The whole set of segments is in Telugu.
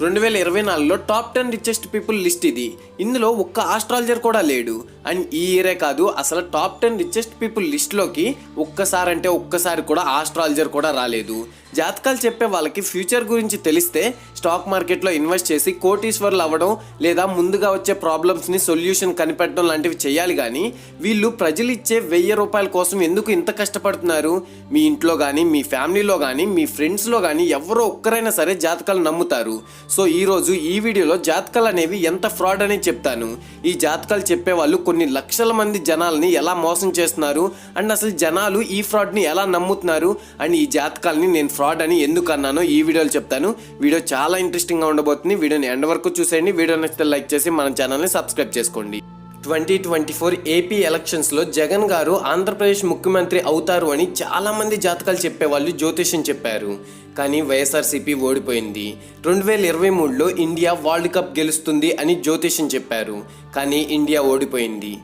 రెండు వేల ఇరవై నాలుగులో top ten richest people list ఇది. ఇందులో ఒక్క ఆస్ట్రాలజర్ కూడా లేడు. అండ్ ఈ ఇయరే కాదు అసలు టాప్ టెన్ రిచెస్ట్ పీపుల్ లిస్ట్లోకి ఒక్కసారి అంటే ఒక్కసారి కూడా ఆస్ట్రాలజర్ కూడా రాలేదు. జాతకాలు చెప్పే వాళ్ళకి ఫ్యూచర్ గురించి తెలిస్తే స్టాక్ మార్కెట్లో ఇన్వెస్ట్ చేసి కోటీశ్వర్లు అవ్వడం లేదా ముందుగా వచ్చే ప్రాబ్లమ్స్ని సొల్యూషన్ కనిపెట్టడం లాంటివి చేయాలి కానీ వీళ్ళు ప్రజలు ఇచ్చే వెయ్యి రూపాయల కోసం ఎందుకు ఇంత కష్టపడుతున్నారు? మీ ఇంట్లో కానీ మీ ఫ్యామిలీలో కానీ మీ ఫ్రెండ్స్లో కానీ ఎవరో ఒక్కరైనా సరే జాతకాలు నమ్ముతారు. సో ఈరోజు ఈ వీడియోలో జాతకాలు అనేవి ఎంత ఫ్రాడ్ అని చెప్తాను. ఈ జాతకాలు చెప్పే వాళ్ళు కొన్ని లక్షల మంది జనాల్ని ఎలా మోసం చేస్తున్నారు? అండ్ అసలు జనాలు ఈ ఫ్రాడ్ని ఎలా నమ్ముతున్నారు? అండ్ ఈ జాతకాలని నేను ఫ్రాడ్ అని ఎందుకు అన్నానో ఈ వీడియోలో చెప్తాను. వీడియో చాలా ఇంట్రెస్టింగ్గా ఉండబోతుంది. వీడియోని ఎండ్ వరకు చూసేయండి. వీడియో నచ్చితే లైక్ చేసి మన ఛానల్ని సబ్స్క్రైబ్ చేసుకోండి. ట్వంటీ ట్వంటీ ఫోర్ ఏపీ ఎలక్షన్స్లో జగన్ గారు ఆంధ్రప్రదేశ్ ముఖ్యమంత్రి అవుతారు అని చాలామంది జాతకాలు చెప్పేవాళ్ళు జ్యోతిష్యం చెప్పారు. కానీ వైఎస్ఆర్సీపీ ఓడిపోయింది. రెండు వేల ఇరవై మూడులో ఇండియా వరల్డ్ కప్ గెలుస్తుంది అని జ్యోతిష్యం చెప్పారు. కానీ ఇండియా ఓడిపోయింది.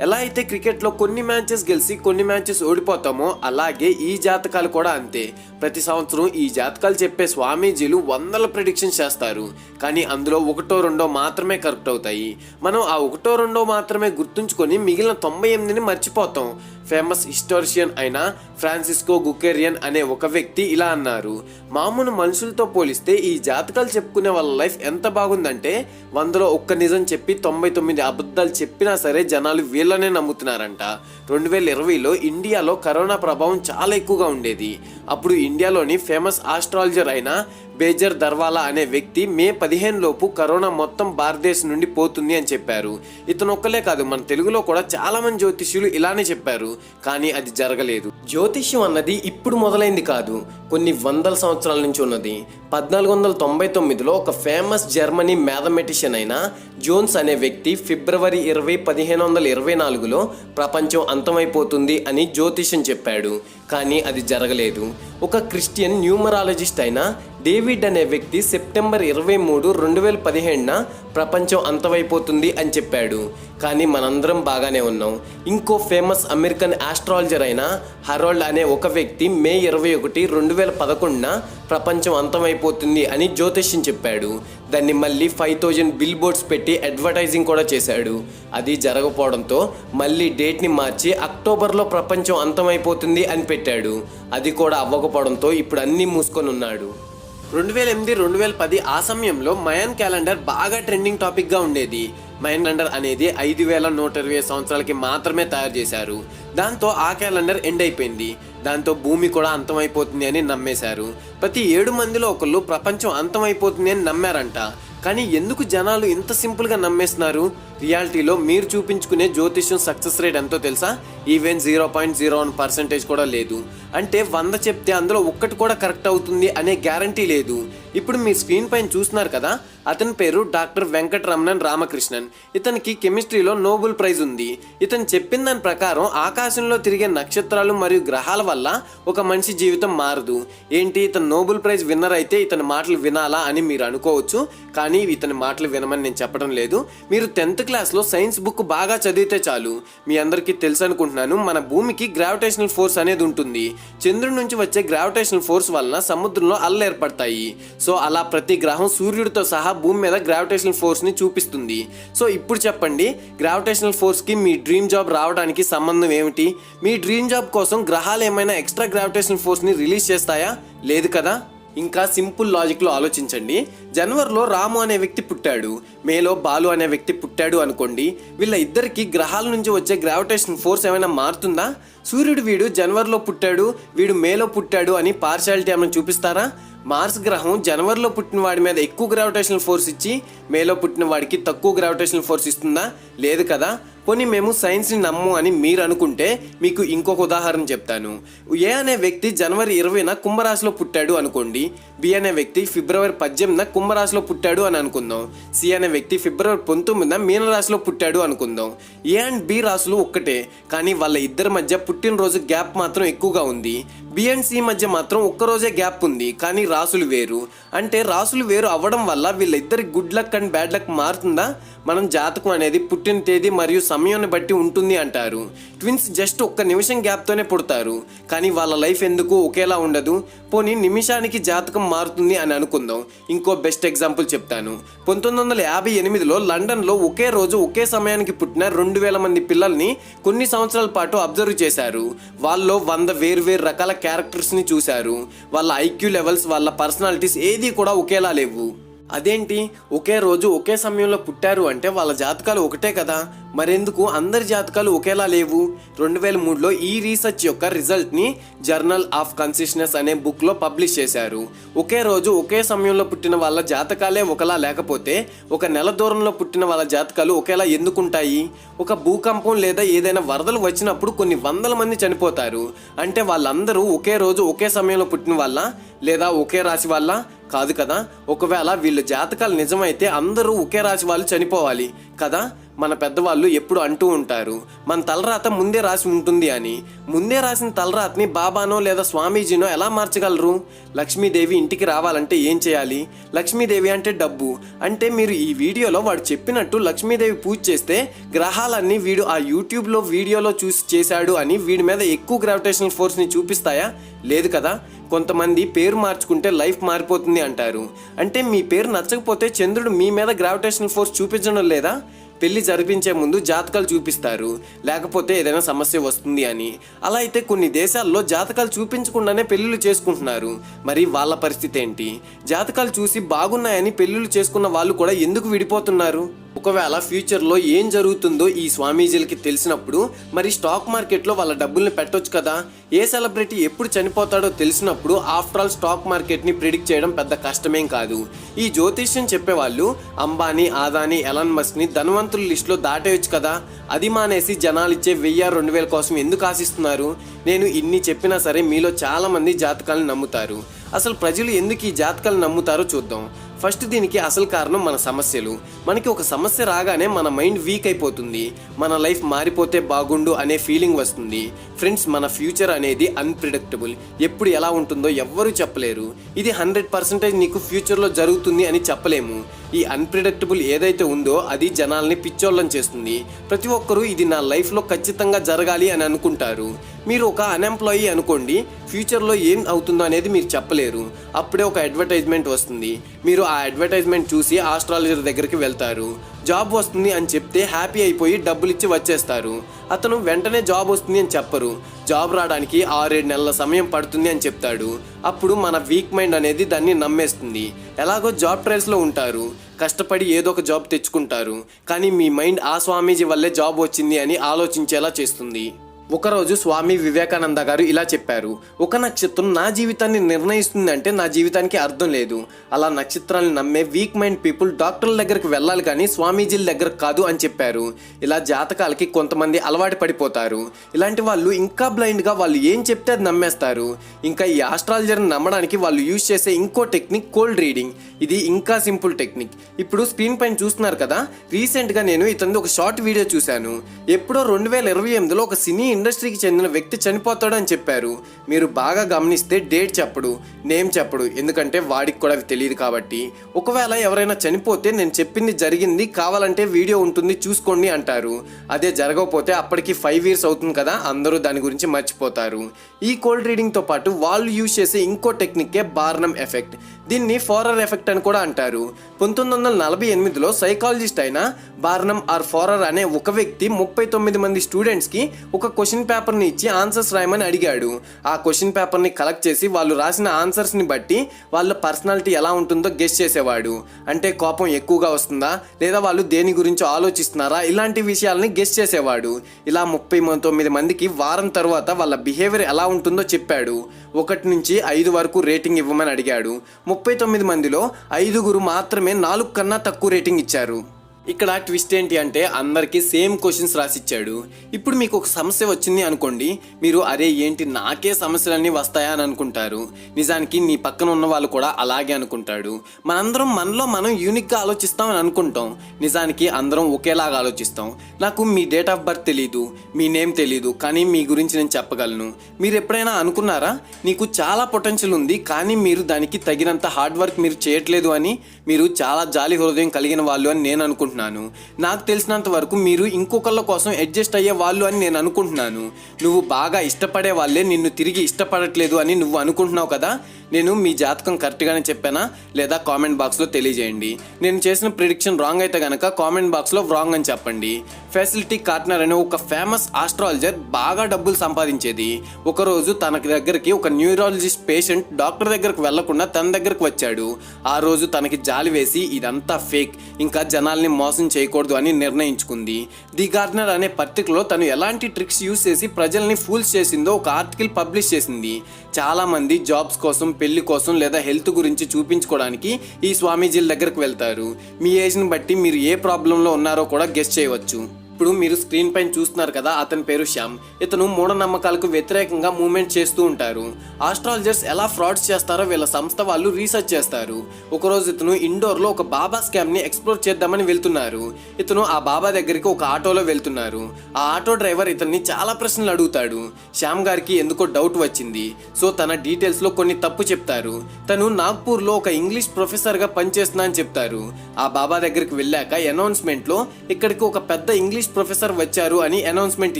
ఎలా అయితే క్రికెట్లో కొన్ని మ్యాచెస్ గెలిచి కొన్ని మ్యాచెస్ ఓడిపోతామో అలాగే ఈ జాతకాలు కూడా అంతే. ప్రతి సంవత్సరం ఈ జాతకాలు చెప్పే స్వామీజీలు వందల ప్రిడిక్షన్స్ చేస్తారు. కానీ అందులో ఒకటో రెండో మాత్రమే కరెక్ట్ అవుతాయి. మనం ఆ ఒకటో రెండో మాత్రమే గుర్తుంచుకొని మిగిలిన తొంభై ఎనిమిదిని మర్చిపోతాం. ఫేమస్ హిస్టోరిషియన్ అయిన ఫ్రాన్సిస్కో గుకేరియన్ అనే ఒక వ్యక్తి ఇలా అన్నారు. మామూలు మనుషులతో పోలిస్తే ఈ జాతకాలు చెప్పుకునే వాళ్ళ లైఫ్ ఎంత బాగుందంటే వందలో ఒక్క నిజం చెప్పి తొంభై తొమ్మిది అబద్ధాలు చెప్పినా సరే జనాలు వీళ్ళనే నమ్ముతున్నారంట. రెండు వేల ఇరవైలో ఇండియాలో కరోనా ప్రభావం చాలా ఎక్కువగా ఉండేది. అప్పుడు ఇండియాలోని ఫేమస్ ఆస్ట్రాలజర్ అయిన బేజర్ దర్వాలా అనే వ్యక్తి మే పదిహేను లోపు కరోనా మొత్తం భారతదేశం నుండి పోతుంది అని చెప్పారు. ఇతను ఒక్కలే కాదు మన తెలుగులో కూడా చాలా మంది జ్యోతిష్యులు ఇలానే చెప్పారు కానీ అది జరగలేదు. జ్యోతిష్యం అన్నది ఇప్పుడు మొదలైంది కాదు కొన్ని వందల సంవత్సరాల నుంచి ఉన్నది. పద్నాలుగు వందల తొంభై తొమ్మిదిలో ఒక ఫేమస్ జర్మనీ మ్యాథమెటిషియన్ అయిన జోన్స్ అనే వ్యక్తి ఫిబ్రవరి ఇరవై పదిహేను వందల ఇరవై నాలుగులో ప్రపంచం అంతమైపోతుంది అని జ్యోతిష్యం చెప్పాడు. కానీ అది జరగలేదు. ఒక క్రిస్టియన్ న్యూమరాలజిస్ట్ అయిన డేవిడ్ అనే వ్యక్తి సెప్టెంబర్ ఇరవై మూడు రెండు వేల పదిహేడున ప్రపంచం అంతమైపోతుంది అని చెప్పాడు. కానీ మనందరం బాగానే ఉన్నాం. ఇంకో ఫేమస్ అమెరికన్ ఆస్ట్రాలజర్ అయిన హరోల్డ్ అనే ఒక వ్యక్తి మే ఇరవై ఒకటి రెండు వేల పదకొండున ప్రపంచం అంతమైపోతుంది అని జ్యోతిష్యం చెప్పాడు. దాన్ని మళ్ళీ ఫైవ్ థౌజండ్ బిల్ బోర్డ్స్ పెట్టి అడ్వర్టైజింగ్ కూడా చేశాడు. అది జరగకపోవడంతో మళ్ళీ డేట్ని మార్చి అక్టోబర్లో ప్రపంచం అంతమైపోతుంది అని పెట్టాడు. అది కూడా అవ్వకపోవడంతో ఇప్పుడు అన్నీ మూసుకొని ఉన్నాడు. రెండు వేల ఎనిమిది రెండు వేల పది ఆ సమయంలో మయన్ క్యాలెండర్ బాగా ట్రెండింగ్ టాపిక్గా ఉండేది. మయన్ క్యాలెండర్ అనేది ఐదు వేల నూట ఇరవై సంవత్సరాలకి మాత్రమే తయారు చేశారు. దాంతో ఆ క్యాలెండర్ ఎండ్ అయిపోయింది. దాంతో భూమి కూడా అంతమైపోతుంది అని నమ్మేశారు. ప్రతి ఏడు మందిలో ఒకళ్ళు ప్రపంచం అంతమైపోతుంది అని నమ్మారంట. కానీ ఎందుకు జనాలు ఇంత సింపుల్గా నమ్మేస్తున్నారు? రియాలిటీలో మీరు చూపించుకునే జ్యోతిష్యం సక్సెస్ రేట్ ఎంతో తెలుసా? Even zero point zero one percentage కూడా లేదు. అంటే వంద చెప్తే అందులో ఒక్కటి కూడా కరెక్ట్ అవుతుంది అనే గ్యారంటీ లేదు. ఇప్పుడు మీ స్క్రీన్ పైన చూస్తున్నారు కదా? అతని పేరు డాక్టర్ వెంకటరమణన్ రామకృష్ణన్. ఇతనికి కెమిస్ట్రీలో నోబెల్ ప్రైజ్ ఉంది. ఇతను చెప్పిన దాని ప్రకారం ఆకాశంలో తిరిగే నక్షత్రాలు మరియు గ్రహాల వల్ల ఒక మనిషి జీవితం మారదు. ఏంటి? ఇతను నోబెల్ ప్రైజ్ విన్నర్ అయితే ఇతని మాటలు వినాలా అని మీరు అనుకోవచ్చు. కానీ ఇతని మాటలు వినమని నేను చెప్పడం లేదు. మీరు టెన్త్ క్లాస్లో సైన్స్ బుక్ బాగా చదివితే చాలు. మీ అందరికీ తెలుసు అనుకుంటున్నాను. మన భూమికి గ్రావిటేషనల్ ఫోర్స్ అనేది ఉంటుంది. చంద్రుడి నుంచి వచ్చే గ్రావిటేషనల్ ఫోర్స్ వలన సముద్రంలో అల్లు ఏర్పడతాయి. సో అలా ప్రతి గ్రహం సూర్యుడితో సహా భూమి మీద గ్రావిటేషనల్ ఫోర్స్ని చూపిస్తుంది. సో ఇప్పుడు చెప్పండి గ్రావిటేషనల్ ఫోర్స్కి మీ డ్రీమ్ జాబ్ రావడానికి సంబంధం ఏమిటి? మీ డ్రీమ్ జాబ్ కోసం గ్రహాలు ఏమైనా ఎక్స్ట్రా గ్రావిటేషనల్ ఫోర్స్ని రిలీజ్ చేస్తాయా? లేదు కదా? ఇంకా సింపుల్ లాజిక్లో ఆలోచించండి. జనవరిలో రాము అనే వ్యక్తి పుట్టాడు. మేలో బాలు అనే వ్యక్తి పుట్టాడు అనుకోండి. వీళ్ళ ఇద్దరికి గ్రహాల నుంచి వచ్చే గ్రావిటేషన్ ఫోర్స్ ఏమైనా మారుతుందా? సూర్యుడు వీడు జనవరిలో పుట్టాడు. వీడు మేలో పుట్టాడు అని పార్షాలిటీ ఏమైనా చూపిస్తారా? మార్స్ గ్రహం జనవరిలో పుట్టిన వాడి మీద ఎక్కువ గ్రావిటేషనల్ ఫోర్స్ ఇచ్చి మేలో పుట్టిన వాడికి తక్కువ గ్రావిటేషనల్ ఫోర్స్ ఇస్తుందా? లేదు కదా? పోనీ మేము సైన్స్ని నమ్ము అని మీరు అనుకుంటే మీకు ఇంకొక ఉదాహరణ చెప్తాను. ఏ అనే వ్యక్తి జనవరి ఇరవైన కుంభరాశిలో పుట్టాడు అనుకోండి బి అనే వ్యక్తి ఫిబ్రవరి పద్దెనిమిదిన కుంభరాశిలో పుట్టాడు అని అనుకుందాం. సి అనే వ్యక్తి ఫిబ్రవరి పంతొమ్మిదిన మీనరాశిలో పుట్టాడు అనుకుందాం. ఏ అండ్ బి రాశులు ఒక్కటే కానీ వాళ్ళ ఇద్దరి మధ్య పుట్టినరోజు గ్యాప్ మాత్రం ఎక్కువగా ఉంది. బి అండ్ సి మధ్య మాత్రం ఒక్కరోజే గ్యాప్ ఉంది కానీ రాసులు వేరు. అంటే రాసులు వేరు అవ్వడం వల్ల వీళ్ళిద్దరి good luck and bad luck మారుతుందా? మనం జాతకం అనేది పుట్టిన తేదీ మరియు సమయాన్ని బట్టి ఉంటుంది అంటారు. ట్విన్స్ జస్ట్ ఒక్క నిమిషం గ్యాప్తోనే పుడతారు. కానీ వాళ్ళ లైఫ్ ఎందుకు ఒకేలా ఉండదు? పోనీ నిమిషానికి జాతకం మారుతుంది అని అనుకుందాం. ఇంకో బెస్ట్ ఎగ్జాంపుల్ చెప్తాను. పంతొమ్మిది వందల యాభై ఎనిమిదిలో లండన్లో ఒకే రోజు ఒకే సమయానికి పుట్టిన రెండు వేల మంది పిల్లల్ని కొన్ని సంవత్సరాల పాటు అబ్జర్వ్ చేశారు. వాళ్ళలో వంద వేరు వేరు రకాల క్యారెక్టర్స్ని చూశారు. వాళ్ళ ఐక్యూ లెవెల్స్ వాళ్ళ పర్సనాలిటీస్ ఏది కూడా ఒకేలా లేవు. అదేంటి? ఒకే రోజు ఒకే సమయంలో పుట్టారు అంటే వాళ్ళ జాతకాలు ఒకటే కదా? మరెందుకు? అందరి జాతకాలు ఒకేలా లేవు. రెండు వేల మూడులో ఈ రీసెర్చ్ యొక్క రిజల్ట్ని జర్నల్ ఆఫ్ కన్సిస్నెస్ అనే బుక్లో పబ్లిష్ చేశారు. ఒకే రోజు ఒకే సమయంలో పుట్టిన వాళ్ళ జాతకాలే ఒకలా లేకపోతే ఒక నెల దూరంలో పుట్టిన వాళ్ళ జాతకాలు ఒకేలా ఎందుకుంటాయి? ఒక భూకంపం లేదా ఏదైనా వరదలు వచ్చినప్పుడు కొన్ని వందల మంది చనిపోతారు. అంటే వాళ్ళందరూ ఒకే రోజు ఒకే సమయంలో పుట్టిన వాళ్ళ లేదా ఒకే రాశి వాళ్ళ? కాదు కదా. ఒకవేళ వీళ్ళ జాతకాలు నిజమైతే అందరూ ఒకే రాశి వాళ్ళు చనిపోవాలి కదా. మన పెద్దవాళ్ళు ఎప్పుడు అంటూ ఉంటారు మన తలరాత ముందే రాసి ఉంటుంది అని. ముందే రాసిన తలరాతని బాబానో లేదా స్వామీజీనో ఎలా మార్చగలరు? లక్ష్మీదేవి ఇంటికి రావాలంటే ఏం చేయాలి? లక్ష్మీదేవి అంటే డబ్బు. అంటే మీరు ఈ వీడియోలో వాడు చెప్పినట్టు లక్ష్మీదేవి పూజ చేస్తే గ్రహాలన్నీ వీడు ఆ యూట్యూబ్లో వీడియోలో చూసి చేశాడు అని వీడి మీద ఎక్కువ గ్రావిటేషనల్ ఫోర్స్ని చూపిస్తాయా? లేదు కదా? కొంతమంది పేరు మార్చుకుంటే లైఫ్ మారిపోతుంది అంటారు. అంటే మీ పేరు నచ్చకపోతే చంద్రుడు మీ మీద గ్రావిటేషనల్ ఫోర్స్ చూపించడం లేదా? పెళ్ళి జరిపించే ముందు జాతకాలు చూపిస్తారు. లేకపోతే ఏదైనా సమస్య వస్తుంది అని. అలా అయితే కొన్ని దేశాల్లో జాతకాలు చూపించకుండానే పెళ్ళిళ్ళు చేసుకుంటున్నారు. మరి వాళ్ళ పరిస్థితి ఏంటి? జాతకాలు చూసి బాగున్నాయని పెళ్ళిళ్ళు చేసుకున్న వాళ్ళు కూడా ఎందుకు విడిపోతున్నారు? ఒకవేళ ఫ్యూచర్లో ఏం జరుగుతుందో ఈ స్వామీజీలకి తెలిసినప్పుడు మరి స్టాక్ మార్కెట్లో వాళ్ళ డబ్బుల్ని పెట్టొచ్చు కదా? ఏ సెలబ్రిటీ ఎప్పుడు చనిపోతాడో తెలిసినప్పుడు ఆఫ్టర్ ఆల్ స్టాక్ మార్కెట్ని ప్రిడిక్ట్ చేయడం పెద్ద కష్టమేం కాదు. ఈ జ్యోతిష్యం చెప్పేవాళ్ళు అంబానీ ఆదానీ ఎలాన్ మస్క్ని ధనవంతుల లిస్టులో దాటేయచ్చు కదా? అది మానేసి జనాలు ఇచ్చే వెయ్యి రెండు వేల కోసం ఎందుకు ఆశిస్తున్నారు? నేను ఇన్ని చెప్పినా సరే మీలో చాలామంది జాతకాలను నమ్ముతారు. అసలు ప్రజలు ఎందుకు ఈ జాతకాలు నమ్ముతారో చూద్దాం. ఫస్ట్ దీనికి అసలు కారణం మన సమస్యలు. మనకి ఒక సమస్య రాగానే మన మైండ్ వీక్ అయిపోతుంది. మన లైఫ్ మారిపోతే బాగుండు అనే ఫీలింగ్ వస్తుంది. ఫ్రెండ్స్ మన ఫ్యూచర్ అనేది అన్ప్రిడిక్టబుల్. ఎప్పుడు ఎలా ఉంటుందో ఎవ్వరూ చెప్పలేరు. ఇది హండ్రెడ్ పర్సెంటేజ్ నీకు ఫ్యూచర్లో జరుగుతుంది అని చెప్పలేము. ఈ అన్ప్రిడిక్టబుల్ ఏదైతే ఉందో అది జనాల్ని పిచ్చోళ్ళం చేస్తుంది. ప్రతి ఒక్కరూ ఇది నా లైఫ్లో ఖచ్చితంగా జరగాలి అని అనుకుంటారు. మీరు ఒక అన్ఎంప్లాయీ అనుకోండి ఫ్యూచర్లో ఏం అవుతుందో అనేది మీరు చెప్పలేరు. అప్పుడే ఒక అడ్వర్టైజ్మెంట్ వస్తుంది. మీరు ఆ అడ్వర్టైజ్మెంట్ చూసి ఆస్ట్రాలజర్ దగ్గరికి వెళ్తారు. జాబ్ వస్తుంది అని చెప్తే హ్యాపీ అయిపోయి డబ్బులు ఇచ్చి వచ్చేస్తారు. అతను వెంటనే జాబ్ వస్తుంది అని చెప్పరు. జాబ్ రావడానికి ఆరేడు నెలల సమయం పడుతుంది అని చెప్తాడు. అప్పుడు మన వీక్ మైండ్ అనేది దాన్ని నమ్మేస్తుంది. ఎలాగో జాబ్ ట్రయల్స్లో ఉంటారు. కష్టపడి ఏదో ఒక జాబ్ తెచ్చుకుంటారు. కానీ మీ మైండ్ ఆ స్వామీజీ వల్లే జాబ్ వచ్చింది అని ఆలోచించేలా చేస్తుంది. ఒకరోజు స్వామి వివేకానంద గారు ఇలా చెప్పారు ఒక నక్షత్రం నా జీవితాన్ని నిర్ణయిస్తుంది అంటే నా జీవితానికి అర్థం లేదు. అలా నక్షత్రాలను నమ్మే వీక్ మైండ్ పీపుల్ డాక్టర్ల దగ్గరికి వెళ్ళాలి కానీ స్వామీజీల దగ్గర కాదు అని చెప్పారు. ఇలా జాతకాలకి కొంతమంది అలవాటు పడిపోతారు. ఇలాంటి వాళ్ళు ఇంకా బ్లైండ్గా వాళ్ళు ఏం చెప్తే అది నమ్మేస్తారు. ఇంకా ఈ ఆస్ట్రాలజర్ని నమ్మడానికి వాళ్ళు యూజ్ చేసే ఇంకో టెక్నిక్ కోల్డ్ రీడింగ్ ఇది ఇంకా సింపుల్ టెక్నిక్ ఇప్పుడు స్క్రీన్ పైన చూస్తున్నారు కదా? రీసెంట్గా నేను ఇతనిది ఒక షార్ట్ వీడియో చూశాను. ఎప్పుడో రెండు వేల ఇరవై ఎనిమిదిలో ఒక సినీ ఇండస్ట్రీకి చెందిన వ్యక్తి చనిపోతాడని చెప్పారు. మీరు బాగా గమనిస్తే డేట్ చెప్పడు నేమ్ చెప్పడు. ఎందుకంటే వాడికి కూడా అవి తెలియదు కాబట్టి. ఒకవేళ ఎవరైనా చనిపోతే నేను చెప్పింది జరిగింది కావాలంటే వీడియో ఉంటుంది చూసుకోండి అంటారు. అదే జరగకపోతే అప్పటికి ఫైవ్ ఇయర్స్ అవుతుంది కదా అందరూ దాని గురించి మర్చిపోతారు. ఈ కోల్డ్ రీడింగ్తో పాటు వాళ్ళు యూజ్ చేసే ఇంకో టెక్నిక్కే బార్నం ఎఫెక్ట్. దీన్ని ఫోరర్ ఎఫెక్ట్ అని కూడా అంటారు. పంతొమ్మిది వందల నలభై ఎనిమిదిలో సైకాలజిస్ట్ అయిన బార్నమ్ ఆర్ ఫోరర్ అనే ఒక వ్యక్తి ముప్పై తొమ్మిది మంది స్టూడెంట్స్కి ఒక క్వశ్చన్ పేపర్ని ఇచ్చి ఆన్సర్స్ రాయమని అడిగాడు. ఆ క్వశ్చన్ పేపర్ని కలెక్ట్ చేసి వాళ్ళు రాసిన ఆన్సర్స్ని బట్టి వాళ్ళ పర్సనాలిటీ ఎలా ఉంటుందో గెస్ట్ చేసేవాడు. అంటే కోపం ఎక్కువగా వస్తుందా? లేదా వాళ్ళు దేని గురించి ఆలోచిస్తున్నారా? ఇలాంటి విషయాల్ని గెస్ట్ చేసేవాడు. ఇలా ముప్పై తొమ్మిది మందికి వారం తర్వాత వాళ్ళ బిహేవియర్ ఎలా ఉంటుందో చెప్పాడు. ఒకటి నుంచి ఐదు వరకు రేటింగ్ ఇవ్వమని అడిగాడు. ముప్పై తొమ్మిది మందిలో ఐదుగురు మాత్రమే నాలుగు కన్నా తక్కువ రేటింగ్ ఇచ్చారు. ఇక్కడ ట్విస్ట్ ఏంటి అంటే అందరికీ సేమ్ క్వశ్చన్స్ రాసిచ్చాడు. ఇప్పుడు మీకు ఒక సమస్య వచ్చింది అనుకోండి మీరు అరే ఏంటి నాకే సమస్యలన్నీ వస్తాయా అని అనుకుంటారు. నిజానికి నీ పక్కన ఉన్న వాళ్ళు కూడా అలాగే అనుకుంటాడు. మనందరం మనలో మనం యూనిక్గా ఆలోచిస్తామని అనుకుంటాం. నిజానికి అందరం ఒకేలాగా ఆలోచిస్తాం. నాకు మీ డేట్ ఆఫ్ బర్త్ తెలీదు మీ నేమ్ తెలీదు కానీ మీ గురించి నేను చెప్పగలను. మీరు ఎప్పుడైనా అనుకున్నారా? నీకు చాలా పొటెన్షియల్ ఉంది కానీ మీరు దానికి తగినంత హార్డ్ వర్క్ మీరు చేయట్లేదు అని మీరు చాలా జాలి హృదయం కలిగిన వాళ్ళు అని నేను అనుకుంటున్నాను. అనుకుంటున్నాను. నాకు తెలిసినంత వరకు మీరు ఇంకొకళ్ళ కోసం అడ్జస్ట్ అయ్యే వాళ్ళు అని నేను అనుకుంటున్నాను. నువ్వు బాగా ఇష్టపడే వాళ్ళే నిన్ను తిరిగి ఇష్టపడట్లేదు అని నువ్వు అనుకుంటున్నావు కదా? నేను మీ జాతకం కరెక్ట్గానే చెప్పానా? లేదా కామెంట్ బాక్స్లో తెలియజేయండి. నేను చేసిన ప్రిడిక్షన్ రాంగ్ అయితే కనుక కామెంట్ బాక్స్లో రాంగ్ అని చెప్పండి. ఫెసిలిటీ కార్ట్నర్ అనే ఒక ఫేమస్ ఆస్ట్రాలజర్ బాగా డబ్బులు సంపాదించేది. ఒకరోజు తన దగ్గరికి ఒక న్యూరాలజిస్ట్ పేషెంట్ డాక్టర్ దగ్గరకు వెళ్ళకుండా తన దగ్గరకు వచ్చాడు. ఆ రోజు తనకి జాలి వేసి ఇదంతా ఫేక్ ఇంకా జనాల్ని మోసం చేయకూడదు అని నిర్ణయించుకుంది. ది గార్డనర్ అనే పత్రికలో తను ఎలాంటి ట్రిక్స్ యూస్ చేసి ప్రజల్ని ఫూల్స్ చేసిందో ఒక ఆర్టికల్ పబ్లిష్ చేసింది. చాలామంది జాబ్స్ కోసం పెళ్ళి కోసం లేదా హెల్త్ గురించి చూపించుకోవడానికి ఈ స్వామీజీల దగ్గరకు వెళ్తారు. మీ ఏజ్ని బట్టి మీరు ఏ ప్రాబ్లంలో ఉన్నారో కూడా గెస్ట్ చేయవచ్చు. ఇప్పుడు మీరు స్క్రీన్ పైన చూస్తున్నారు కదా అతని పేరు శ్యామ్. ఇతను మూఢనమ్మకాలకు వ్యతిరేకంగా మూమెంట్ చేస్తూ ఉంటారు. ఆస్ట్రాలజర్స్ ఎలా ఫ్రాడ్స్ చేస్తారో వీళ్ళ సంస్థ వాళ్ళు రీసెర్చ్ చేస్తారు. ఒకరోజు ఇతను ఇండోర్లో ఒక బాబా స్కామ్ని ఎక్స్ప్లోర్ చేద్దామని వెళ్తున్నారు. ఇతను ఆ బాబా దగ్గరికి ఒక ఆటోలో వెళ్తున్నారు. ఆ ఆటో డ్రైవర్ ఇతన్ని చాలా ప్రశ్నలు అడుగుతాడు. శ్యామ్ గారికి ఎందుకో డౌట్ వచ్చింది. సో తన డీటెయిల్స్లో కొన్ని తప్పు చెప్తారు. తను నాగ్పూర్లో ఒక ఇంగ్లీష్ ప్రొఫెసర్గా పనిచేస్తున్నా అని చెప్తారు. ఆ బాబా దగ్గరికి వెళ్ళాక అనౌన్స్మెంట్లో ఇక్కడికి ఒక పెద్ద ఇంగ్లీష్ ప్రొఫెసర్ వచ్చారు అని అనౌన్స్మెంట్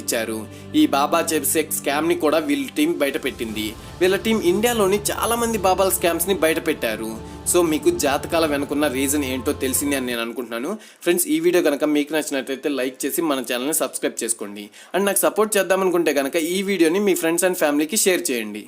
ఇచ్చారు. ఈ బాబా చేసే స్కామ్ని కూడా వీళ్ళ టీం బయటపెట్టింది. వీళ్ళ టీం ఇండియాలోని చాలా మంది బాబాల స్కామ్స్ని సో మీకు జాతకాల వెనుకున్న రీజన్ ఏంటో తెలిసింది అని నేను అనుకుంటున్నాను. ఫ్రెండ్స్ ఈ వీడియో కనుక మీకు నచ్చినట్లయితే లైక్ చేసి మన ఛానల్ని సబ్స్క్రైబ్ చేసుకోండి. అండ్ నాకు సపోర్ట్ చేద్దామనుకుంటే కనుక ఈ వీడియోని మీ ఫ్రెండ్స్ అండ్ ఫ్యామిలీకి షేర్ చేయండి.